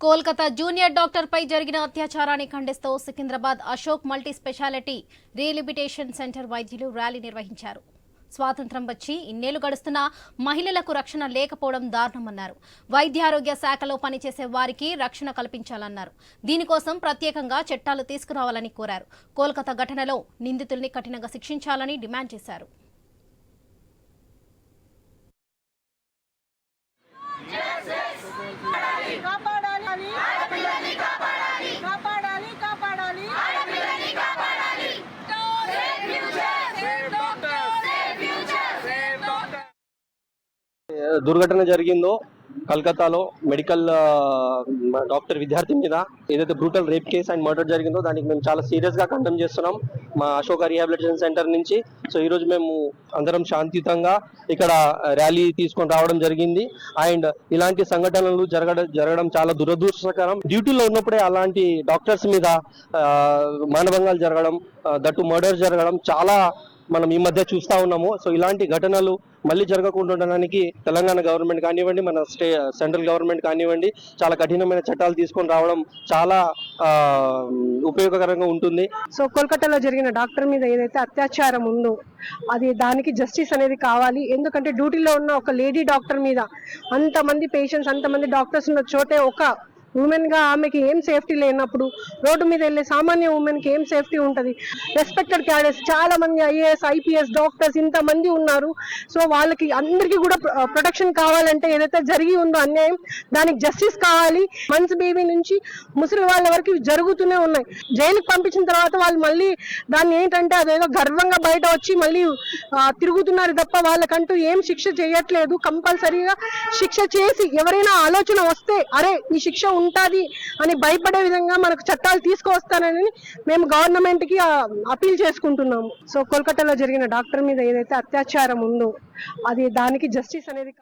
Kolkata junior డాక్టర్పై జరిగిన అత్యాచారాన్ని ఖండిస్తూ Secunderabad Ashok multi speciality rehabilitation centre వైద్యులు ర్యాలీ నిర్వహించారు స్వాతంత్రం వచ్చి ఇన్నేళ్ళు గడుస్తున్నా మహిళలకు రక్షణ లేకపోవడం దారుణమన్నారు వైద్యారోగ్య శాఖలో పనిచేసే వారికి రక్షణ కల్పించాలన్నారు దీనికోసం ప్రత్యేకంగా చట్టాలు తీసుకురావాలని కోరారు కోల్కతా ఘటనలో నిందితుల్ని కఠినంగా శిక్షించాలని డిమాండ్ చేశారు కాపాడాలి. ఆడపిల్లని కాపాడాలి. కాపాడాలి కాపాడాలి. ఆడపిల్లని కాపాడాలి. దుర్ఘటన జరిగిందో కలకత్తాలో మెడికల్ డాక్టర్ విద్యార్థి మీద ఏదైతే brutal rape case and murder జరిగిందో దానికి మేము చాలా సీరియస్గా కండెమ్ చేస్తున్నాం. మా అశోక రీహాబిలిటేషన్ సెంటర్ నుంచి. సో ఈ రోజు మేము అందరం శాంతియుతంగా ఇక్కడ ర్యాలీ తీసుకొని రావడం జరిగింది. అండ్ ఇలాంటి సంఘటనలు జరగడం జరగడం చాలా దురదృష్టకరం. డ్యూటీలో ఉన్నప్పుడే అలాంటి డాక్టర్స్ మీద మానభంగాలు జరగడం దట్టు మర్డర్ జరగడం చాలా మనం ఈ మధ్య చూస్తా ఉన్నాము. సో ఇలాంటి ఘటనలు మళ్ళీ జరగకుండా ఉండడానికి తెలంగాణ గవర్నమెంట్ కానివ్వండి మన స్టే సెంట్రల్ గవర్నమెంట్ కానివ్వండి చాలా కఠినమైన చట్టాలు తీసుకొని రావడం చాలా ఉపయోగకరంగా ఉంటుంది. సో కోల్కతాలో జరిగిన డాక్టర్ మీద ఏదైతే అత్యాచారం ఉందో అది దానికి జస్టిస్ అనేది కావాలి. ఎందుకంటే డ్యూటీలో ఉన్న ఒక లేడీ డాక్టర్ మీద అంతమంది పేషెంట్స్ అంతమంది డాక్టర్స్ ఉన్న చోటే ఒక ఉమెన్గా ఆమెకి ఏం సేఫ్టీ లేనప్పుడు రోడ్డు మీద వెళ్ళే సామాన్య ఉమెన్కి ఏం సేఫ్టీ ఉంటది? రెస్పెక్టెడ్ క్యాడర్స్ చాలా మంది ఐఏఎస్ ఐపీఎస్ డాక్టర్స్ ఇంతమంది ఉన్నారు. సో వాళ్ళకి అందరికీ కూడా ప్రొటెక్షన్ uh, కావాలంటే ఏదైతే జరిగి ఉందో అన్యాయం దానికి జస్టిస్ కావాలి. మన్స్ బేబీ నుంచి ముసలి వాళ్ళ వరకు జరుగుతూనే ఉన్నాయి. జైలుకి పంపించిన తర్వాత వాళ్ళు మళ్ళీ దాన్ని ఏంటంటే అదేదో గర్వంగా బయట వచ్చి మళ్ళీ తిరుగుతున్నారు తప్ప వాళ్ళకంటూ ఏం శిక్ష చేయట్లేదు. కంపల్సరీగా శిక్ష చేసి ఎవరైనా ఆలోచన వస్తే అరే ఈ శిక్ష ఉంటాది అని భయపడే విధంగా మనకు చట్టాలు తీసుకువస్తానని మేము గవర్నమెంట్కి అపీల్ చేసుకుంటున్నాము. సో కోల్కతాలో జరిగిన డాక్టర్ మీద ఏదైతే అత్యాచారం ఉందో అది దానికి జస్టిస్ అనేది